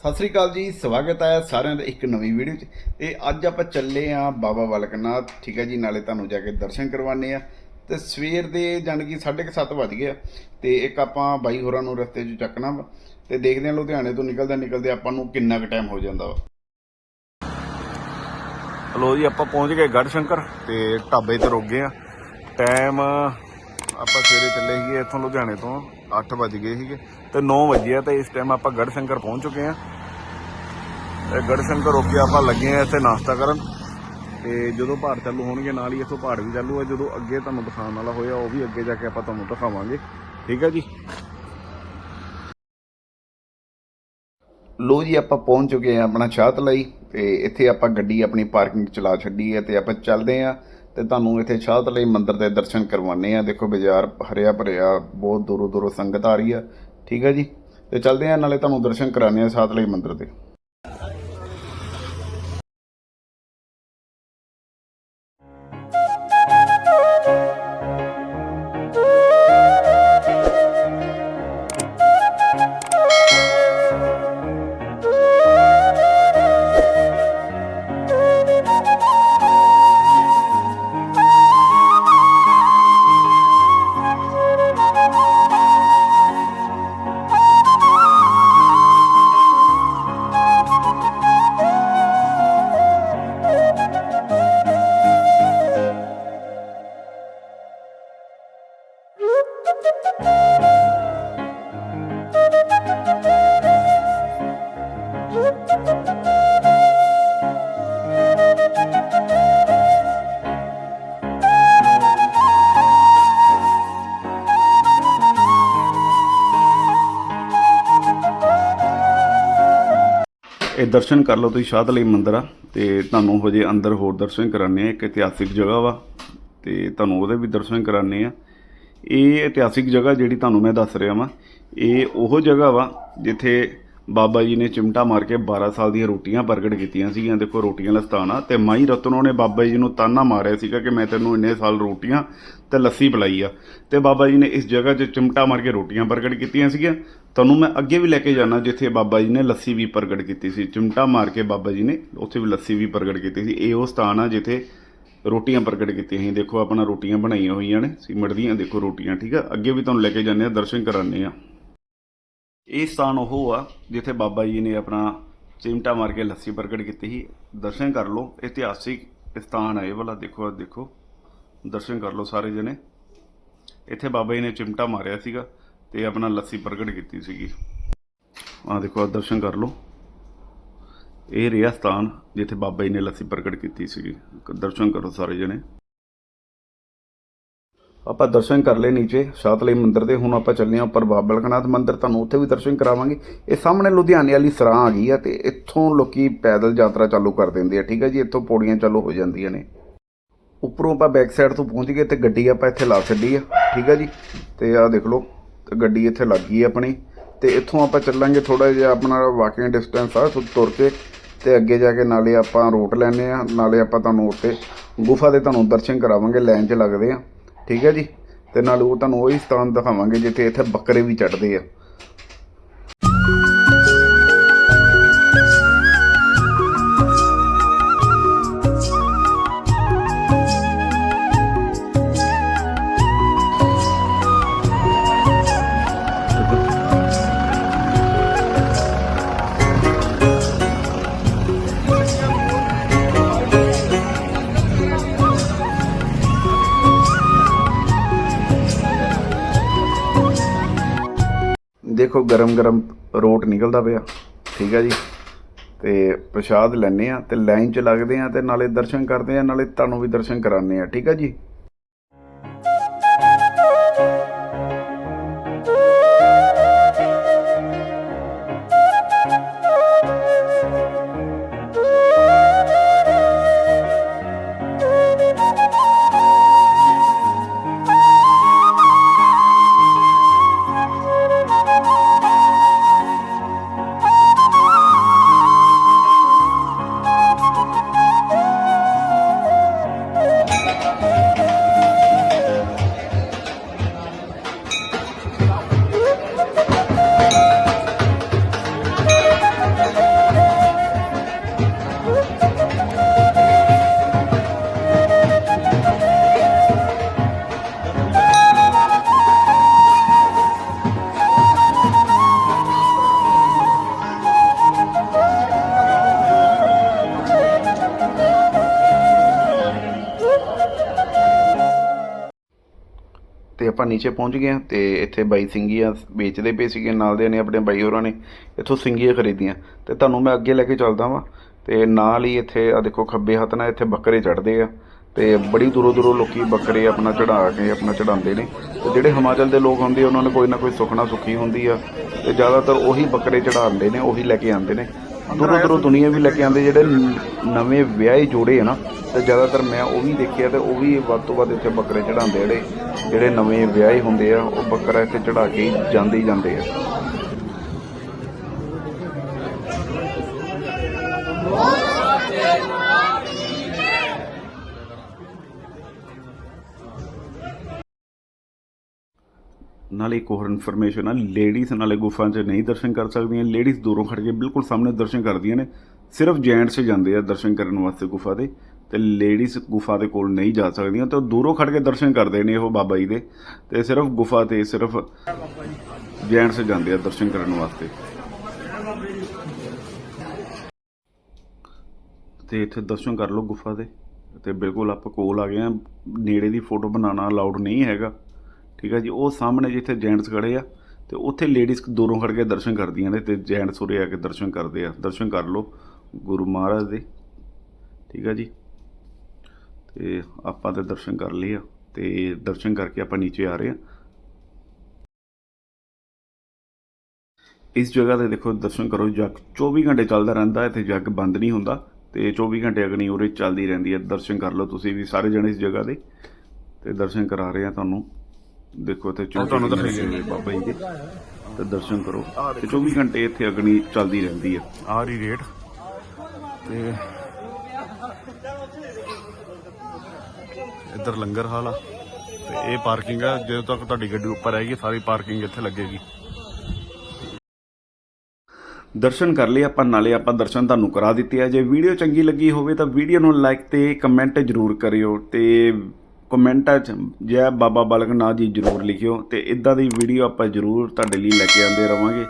ਸਤਿ ਸ੍ਰੀ ਅਕਾਲ ਜੀ, ਸਵਾਗਤ ਹੈ ਸਾਰਿਆਂ ਦਾ ਇੱਕ ਨਵੀਂ ਵੀਡੀਓ 'ਚ। ਤੇ ਅੱਜ ਆਪਾਂ ਚੱਲੇ ਆ ਬਾਬਾ ਬਲਕਨਾਥ ਠੀਕ ਹੈ ਜੀ, ਨਾਲੇ ਤੁਹਾਨੂੰ ਜਾ ਕੇ ਦਰਸ਼ਨ ਕਰਵਾਣੇ ਆ ਤੇ ਸਵੇਰ ਦੇ ਜਾਣ ਕਿ 7:30 ਵੱਜ ਗਏ ਆ। ਤੇ ਇੱਕ ਆਪਾਂ ਬਾਈ ਹੋਰਾਂ ਨੂੰ ਰਸਤੇ 'ਚ ਚੱਕਣਾ ਵਾ। ਤੇ ਦੇਖਦੇ ਆ ਲੁਧਿਆਣੇ ਤੋਂ ਨਿਕਲਦੇ ਨਿਕਲਦੇ ਆਪਾਂ ਨੂੰ ਕਿੰਨਾ ਕੁ ਟਾਈਮ ਹੋ ਜਾਂਦਾ ਵਾ। ਹਲੋ ਜੀ, ਆਪਾਂ ਪਹੁੰਚ ਗਏ ਗੜ ਸ਼ੰਕਰ ਤੇ ਢਾਬੇ ਤੇ ਰੁਕ ਗਏ ਆ ਟਾਈਮ ਆਪਾਂ ਸਵੇਰੇ ਚੱਲੇ ਸੀਗੇ ਇੱਥੋਂ ਲੁਧਿਆਣੇ ਤੋਂ। 8 ਵਜ ਗਏ ਸੀਗੇ ਤੇ 9 ਵਜੇ ਆ ਤੇ ਇਸ ਟਾਈਮ ਆਪਾਂ ਗੜ ਸ਼ੰਕਰ ਪਹੁੰਚ ਚੁੱਕੇ ਆ। ਤੇ ਗੜ ਰੁਕ ਕੇ ਆਪਾਂ ਲੱਗੇ ਆ ਇੱਥੇ ਨਾਸ਼ਤਾ ਕਰਨ। ਤੇ ਜਦੋਂ ਪਹਾੜ ਚਾਲੂ ਹੋਣਗੇ, ਨਾਲ ਹੀ ਇੱਥੋਂ ਪਹਾੜ ਵੀ ਚਾਲੂ ਆ। ਜਦੋਂ ਅੱਗੇ ਤੁਹਾਨੂੰ ਦਿਖਾਉਣ ਵਾਲਾ ਹੋਇਆ, ਉਹ ਵੀ ਅੱਗੇ ਜਾ ਕੇ ਆਪਾਂ ਤੁਹਾਨੂੰ ਦਿਖਾਵਾਂਗੇ। ਠੀਕ ਹੈ ਜੀ? ਲੋ ਜੀ, ਆਪਾਂ ਪਹੁੰਚ ਚੁੱਕੇ ਆ ਆਪਣਾ ਸ਼ਾਹਤ ਲਈ ਤੇ ਇੱਥੇ ਆਪਾਂ ਗੱਡੀ ਆਪਣੀ ਪਾਰਕਿੰਗ ਚਲਾ ਛੱਡੀ ਹੈ ਤੇ ਆਪਾਂ ਚੱਲਦੇ ਆ। ਤੇ ਤੁਹਾਨੂੰ ਇੱਥੇ ਸ਼ਾਹਤ ਲਈ ਮੰਦਿਰ ਦੇ ਦਰਸ਼ਨ ਕਰਵਾਉਣੇ ਆ ਦੇਖੋ ਬਾਜ਼ਾਰ ਹਰਿਆ ਭਰਿਆ, ਬਹੁਤ ਦੂਰੋਂ ਦੂਰੋਂ ਸੰਗਤ ਆ ਰਹੀ ਆ। ਠੀਕ ਹੈ ਜੀ? ਤੇ ਚੱਲਦੇ ਆ ਨਾਲੇ ਤੁਹਾਨੂੰ ਦਰਸ਼ਨ ਕਰਾਣੇ ਆ ਸ਼ਾਹਤ ਲਈ ਮੰਦਿਰ ਦੇ। ਇਹ ਦਰਸ਼ਨ ਕਰ ਲਓ ਤੁਸੀਂ ਸ਼ਾਹਤ ਲਈ ਮੰਦਿਰ ਆ ਤੇ ਤੁਹਾਨੂੰ ਹਜੇ ਅੰਦਰ ਹੋਰ ਦਰਸ਼ਨ ਕਰਾਣੇ ਆ, ਇੱਕ ਇਤਿਹਾਸਿਕ ਜਗ੍ਹਾ ਵਾ ਤੇ ਤੁਹਾਨੂੰ ਉਹਦੇ ਵੀ ਦਰਸ਼ਨ ਕਰਾਣੇ ਆ। ਇਹ ਇਤਿਹਾਸਿਕ ਜਗ੍ਹਾ ਜਿਹੜੀ ਤੁਹਾਨੂੰ ਮੈਂ ਦੱਸ ਰਿਹਾ ਵਾਂ, ਇਹ ਉਹ ਜਗ੍ਹਾ ਵਾ ਜਿੱਥੇ ਬਾਬਾ ਜੀ ਨੇ ਚਿਮਟਾ ਮਾਰ ਕੇ 12 ਸਾਲ ਦੀਆਂ ਰੋਟੀਆਂ ਪ੍ਰਗਟ ਕੀਤੀਆਂ ਸੀਗੀਆਂ। ਦੇਖੋ, ਰੋਟੀਆਂ ਦਾ ਸਥਾਨ ਆ ਤੇ ਮਾਈ ਰਤਨੋ ਨੇ ਬਾਬਾ ਜੀ ਨੂੰ ਤਾਨਾ ਮਾਰਿਆ ਸੀਗਾ ਕਿ ਮੈਂ ਤੈਨੂੰ ਇੰਨੇ ਸਾਲ ਰੋਟੀਆਂ ਤੇ ਲੱਸੀ ਪਿਲਾਈ ਆ। ਤੇ ਬਾਬਾ ਜੀ ਨੇ ਇਸ ਜਗ੍ਹਾ 'ਚ ਚਿਮਟਾ ਮਾਰ ਕੇ ਰੋਟੀਆਂ ਪ੍ਰਗਟ ਕੀਤੀਆਂ ਸੀਗੀਆਂ। ਤੁਹਾਨੂੰ ਮੈਂ ਅੱਗੇ ਵੀ ਲੈ ਕੇ ਜਾਣਾ ਜਿੱਥੇ ਬਾਬਾ ਜੀ ਨੇ ਲੱਸੀ ਵੀ ਪ੍ਰਗਟ ਕੀਤੀ ਸੀ। ਚਿਮਟਾ ਮਾਰ ਕੇ ਬਾਬਾ ਜੀ ਨੇ ਉੱਥੇ ਵੀ ਲੱਸੀ ਵੀ ਪ੍ਰਗਟ ਕੀਤੀ ਸੀ। ਇਹ ਉਹ ਸਥਾਨ ਆ ਜਿੱਥੇ ਰੋਟੀਆਂ ਪ੍ਰਗਟ ਕੀਤੀਆਂ ਸੀ। ਦੇਖੋ, ਆਪਣਾ ਰੋਟੀਆਂ ਬਣਾਈਆਂ ਹੋਈਆਂ ਨੇ। ਸੀਮਟ ਦੀਆਂ ਦੇਖੋ ਰੋਟੀਆਂ, ਠੀਕ ਆ? ਅੱਗੇ ਵੀ ਤੁਹਾਨੂੰ ਲੈ ਕੇ ਜਾਂਦੇ ਆ, ਦਰਸ਼ਨ ਕਰਾਣੇ ਆ। ਇਹ ਸਥਾਨ ਉਹ ਆ, ਜਿੱਥੇ ਬਾਬਾ ਜੀ ਨੇ ਆਪਣਾ ਚਿਮਟਾ ਮਾਰ ਕੇ ਲੱਸੀ ਪ੍ਰਗਟ ਕੀਤੀ ਸੀ। ਦਰਸ਼ਨ ਕਰ ਲਓ, ਇਤਿਹਾਸਿਕ ਸਥਾਨ ਹੈ ਇਹ ਵਾਲਾ, ਦੇਖੋ, ਆਹ ਦੇਖੋ। ਦਰਸ਼ਨ ਕਰ ਲਓ ਸਾਰੇ ਜਣੇ। ਇੱਥੇ ਬਾਬਾ ਜੀ ਨੇ ਚਿਮਟਾ ਮਾਰਿਆ ਸੀਗਾ ਤੇ ਆਪਣਾ ਲੱਸੀ ਪ੍ਰਗਟ ਕੀਤੀ ਸੀਗੀ। ਆਹ ਦੇਖੋ, ਆਹ ਦਰਸ਼ਨ ਕਰ ਲਓ। ਇਹ ਰਿਹਾ ਸਥਾਨ ਜਿੱਥੇ ਬਾਬਾ ਜੀ ਨੇ ਲੱਸੀ ਪ੍ਰਗਟ ਕੀਤੀ ਸੀਗੀ। ਦਰਸ਼ਨ ਕਰੋ ਸਾਰੇ ਜਣੇ। ਆਪਾਂ ਦਰਸ਼ਨ ਕਰ ਲਏ ਨੀਚੇ ਸ਼ਾਤਲੀ ਮੰਦਿਰ ਦੇ, ਹੁਣ ਆਪਾਂ ਚੱਲੇ ਹਾਂ ਉੱਪਰ ਬਾਬਾ ਬਲਕਨਾਥ ਮੰਦਿਰ, ਤੁਹਾਨੂੰ ਉੱਥੇ ਵੀ ਦਰਸ਼ਨ ਕਰਾਵਾਂਗੇ। ਇਹ ਸਾਹਮਣੇ ਲੁਧਿਆਣੇ ਵਾਲੀ ਸਰਾਂ ਆ ਗਈ ਆ ਤੇ ਇੱਥੋਂ ਲੋਕੀ ਪੈਦਲ ਯਾਤਰਾ ਚਾਲੂ ਕਰ ਦਿੰਦੇ ਆ, ਠੀਕ ਹੈ ਜੀ? ਇੱਥੋਂ ਪੌੜੀਆਂ ਚਾਲੂ ਹੋ ਜਾਂਦੀਆਂ ਨੇ। ਉੱਪਰੋਂ ਆਪਾਂ ਬੈਕ ਸਾਈਡ ਤੋਂ ਪਹੁੰਚ ਗਏ ਤੇ ਗੱਡੀ ਆਪਾਂ ਇੱਥੇ ਲਾ ਛੱਡੀ ਆ, ਠੀਕ ਹੈ ਜੀ? ਤੇ ਆਹ ਦੇਖ ਲਓ ਤੇ ਗੱਡੀ ਇੱਥੇ ਲੱਗ ਗਈ ਆਪਣੀ। ਤੇ ਇੱਥੋਂ ਆਪਾਂ ਚੱਲਾਂਗੇ ਥੋੜਾ ਜਿਹਾ ਆਪਣਾ ਵਾਕਿੰਗ ਡਿਸਟੈਂਸ ਆ ਤੁਰ ਕੇ। ਤੇ ਅੱਗੇ ਜਾ ਕੇ ਨਾਲੇ ਆਪਾਂ ਰੋਟ ਲੈਣੇ ਆ, ਨਾਲੇ ਆਪਾਂ ਤੁਹਾਨੂੰ ਉੱਤੇ ਗੁਫਾ ਦੇ ਤੁਹਾਨੂੰ ਦਰਸ਼ਨ ਕਰਾਵਾਂਗੇ, ਲਾਈਨ 'ਚ ਲੱਗਦੇ ਆ। ਠੀਕ ਹੈ ਜੀ। ਤੇ ਨਾਲ ਉਹ ਤੁਹਾਨੂੰ ਉਹੀ ਸਥਾਨ ਦਿਖਾਵਾਂਗੇ, ਜਿੱਥੇ ਇੱਥੇ ਬੱਕਰੇ ਵੀ ਚੜਦੇ ਆ। ਦੇਖੋ ਗਰਮ ਗਰਮ ਰੋਟ ਨਿਕਲਦਾ ਪਿਆ। ਠੀਕ ਹੈ ਜੀ? ਤੇ ਪ੍ਰਸ਼ਾਦ ਲੈਣੇ ਆ ਤੇ ਲਾਈਨ 'ਚ ਲੱਗਦੇ ਆ ਤੇ ਨਾਲੇ ਦਰਸ਼ਨ ਕਰਦੇ ਆ, ਨਾਲੇ ਤੁਹਾਨੂੰ ਵੀ ਦਰਸ਼ਨ ਕਰਾਣੇ ਆ। ਠੀਕ ਆ ਜੀ? ਆਪਾਂ ਨੀਚੇ ਪਹੁੰਚ ਗਏ ਤੇ ਇੱਥੇ ਬਾਈ ਸਿੰਗੀਆਂ ਵੇਚਦੇ ਪਏ ਸੀਗੇ ਨਾਲ ਦੇ ਨੇ ਆਪਣੇ ਬਾਈ ਹੋਰਾਂ ਨੇ ਇੱਥੋਂ ਸਿੰਗੀਆਂ ਖਰੀਦੀਆਂ। ਤੇ ਤੁਹਾਨੂੰ ਮੈਂ ਅੱਗੇ ਲੈ ਕੇ ਚੱਲਦਾ ਵਾਂ। ਤੇ ਨਾਲ ਹੀ ਇੱਥੇ ਆ ਦੇਖੋ ਖੱਬੇ ਹੱਥ ਨਾਲ ਇੱਥੇ ਬੱਕਰੇ ਚੜਦੇ ਆ। ਤੇ ਬੜੀ ਦੂਰੋਂ ਦੂਰੋਂ ਲੋਕੀ ਬੱਕਰੇ ਆਪਣਾ ਚੜਾ ਕੇ ਆਪਣਾ ਚੜਾਉਂਦੇ ਨੇ। ਤੇ ਜਿਹੜੇ ਹਿਮਾਚਲ ਦੇ ਲੋਕ ਹੁੰਦੇ ਆ, ਉਹਨਾਂ ਨੇ ਕੋਈ ਨਾ ਕੋਈ ਸੁਖਣਾ ਸੁਖੀ ਹੁੰਦੀ ਆ। ਤੇ ਜ਼ਿਆਦਾਤਰ ਉਹੀ ਬੱਕਰੇ ਚੜਾਉਂਦੇ ਨੇ ਉਹੀ ਲੈ ਕੇ ਆਉਂਦੇ ਨੇ। ਦੂਰੋਂ ਦੂਰੋਂ ਦੁਨੀਆ ਵੀ ਲੈ ਕੇ ਆਉਂਦੇ ਜਿਹੜੇ ਨਵੇਂ ਵਿਆਹੇ ਜੋੜੇ ਆ ਨਾ ਤੇ ਜ਼ਿਆਦਾਤਰ ਮੈਂ ਉਹ ਵੀ ਦੇਖਿਆ ਤੇ ਉਹ ਵੀ ਵੱਧ ਤੋਂ ਵੱਧ ਇੱਥੇ ਬੱਕਰੇ ਚੜਾਉਂਦੇ ਜਿਹੜੇ ਜਿਹੜੇ ਨਵੇਂ ਵਿਆਹੇ ਹੁੰਦੇ ਆ, ਉਹ ਬੱਕਰਾ ਇੱਥੇ ਚੜਾ ਕੇ ਜਾਂਦੇ ਹੀ ਜਾਂਦੇ ਆ। ਨਾਲੇ ਇੱਕ ਹੋਰ ਇਨਫੋਰਮੇਸ਼ਨ ਆ ਲੇਡੀਜ਼ ਨਾਲੇ ਗੁਫਾ 'ਚ ਨਹੀਂ ਦਰਸ਼ਨ ਕਰ ਸਕਦੀਆਂ ਲੇਡੀਜ਼ ਦੂਰੋਂ ਖੜ ਕੇ ਬਿਲਕੁਲ ਸਾਹਮਣੇ ਦਰਸ਼ਨ ਕਰਦੀਆਂ ਨੇ, ਸਿਰਫ ਜੈਂਟਸ ਜਾਂਦੇ ਆ ਦਰਸ਼ਨ ਕਰਨ ਵਾਸਤੇ ਗੁਫਾ ਦੇ। ਤੇ ਲੇਡੀਜ਼ ਗੁਫਾ ਦੇ ਕੋਲ ਨਹੀਂ ਜਾ ਸਕਦੀਆਂ ਤੇ ਉਹ ਦੂਰੋਂ ਖੜ ਕੇ ਦਰਸ਼ਨ ਕਰਦੇ ਨੇ ਉਹ ਬਾਬਾ ਜੀ ਦੇ। ਤੇ ਸਿਰਫ ਗੁਫਾ ਤੇ ਸਿਰਫ ਜੈਂਟਸ ਜਾਂਦੇ ਆ ਦਰਸ਼ਨ ਕਰਨ ਵਾਸਤੇ। ਤੇ ਇੱਥੇ ਦਰਸ਼ਨ ਕਰ ਲਓ ਗੁਫਾ ਦੇ। ਤੇ ਬਿਲਕੁਲ ਆਪਾਂ ਕੋਲ ਆ ਗਏ ਆ। ਨੇੜੇ ਦੀ ਫੋਟੋ ਬਣਾਉਣਾ ਅਲਾਉਡ ਨਹੀਂ ਹੈਗਾ। ਠੀਕ ਹੈ ਜੀ? ਉਹ ਸਾਹਮਣੇ ਜਿੱਥੇ ਜੈਂਟਸ ਖੜੇ ਆ, ਤੇ ਉੱਥੇ ਲੇਡੀਜ਼ ਦੂਰੋਂ ਖੜ ਕੇ ਦਰਸ਼ਨ ਕਰਦੀਆਂ ਨੇ ਤੇ ਜੈਂਟਸ ਉਰੇ ਆ ਕੇ ਦਰਸ਼ਨ ਕਰਦੇ ਆ। ਦਰਸ਼ਨ ਕਰ ਲਓ ਗੁਰੂ ਮਹਾਰਾਜ ਦੇ। ਠੀਕ ਹੈ ਜੀ? ਤੇ ਆਪਾਂ ਤੇ ਦਰਸ਼ਨ ਕਰ ਲਏ ਆ ਤੇ ਦਰਸ਼ਨ ਕਰਕੇ ਆਪਾਂ ਨੀਚੇ ਆ ਰਹੇ ਆ। ਇਸ ਜਗ੍ਹਾ ਤੇ ਦੇਖੋ ਦਰਸ਼ਨ ਕਰੋ ਜਗ 24 ਘੰਟੇ ਚੱਲਦਾ ਰਹਿੰਦਾ ਤੇ ਜਗ ਬੰਦ ਨਹੀਂ ਹੁੰਦਾ ਤੇ 24 ਘੰਟੇ ਅਗਨੀ ਉਰੇ ਚੱਲਦੀ ਰਹਿੰਦੀ ਹੈ ਦਰਸ਼ਨ ਕਰ ਲਓ ਤੁਸੀਂ ਵੀ ਸਾਰੇ ਜਣੇ ਇਸ ਜਗ੍ਹਾ ਦੇ ਤੇ ਦਰਸ਼ਨ ਕਰਾ ਰਹੇ ਆ ਤੁਹਾਨੂੰ। ਦੇਖੋ ਤੇ ਤੁਹਾਨੂੰ ਦਿਖਾਈਏ। ਹੋਏ ਬਾਬਾ ਜੀ ਦੇ ਤੇ ਦਰਸ਼ਨ ਕਰੋ। ਤੇ 24 ਘੰਟੇ ਇੱਥੇ ਅਗਨੀ ਚੱਲਦੀ ਰਹਿੰਦੀ ਹੈ ਆ ਰਹੀ ਰੇਟ। ਤੇ ਇੱਧਰ ਲੰਗਰ ਹਾਲ ਆ। ਤੇ ਇਹ ਪਾਰਕਿੰਗ ਆ, ਜਦੋਂ ਤੱਕ ਤੁਹਾਡੀ ਗੱਡੀ ਉੱਪਰ ਆਏਗੀ, ਸਾਰੀ ਪਾਰਕਿੰਗ ਇੱਥੇ ਲੱਗੇਗੀ। ਦਰਸ਼ਨ ਕਰ ਲਏ ਆਪਾਂ, ਨਾਲੇ ਆਪਾਂ ਦਰਸ਼ਨ ਤੁਹਾਨੂੰ ਕਰਾ ਦਿੱਤੇ ਆ। ਜੇ ਵੀਡੀਓ ਚੰਗੀ ਲੱਗੀ ਹੋਵੇ ਤਾਂ ਵੀਡੀਓ ਨੂੰ ਲਾਈਕ ਤੇ ਕਮੈਂਟ ਜ਼ਰੂਰ ਕਰਿਓ ਤੇ ਕਮੈਂਟਾਂ 'ਚ ਜੈ ਬਾਬਾ ਬਾਲਕ ਨਾਥ ਜੀ ਜ਼ਰੂਰ ਲਿਖਿਓ ਤੇ ਇਦਾਂ ਦੀ ਵੀਡੀਓ ਆਪਾਂ ਜ਼ਰੂਰ ਤੁਹਾਡੇ ਲਈ ਲੈ ਕੇ ਆਉਂਦੇ ਰਵਾਂਗੇ।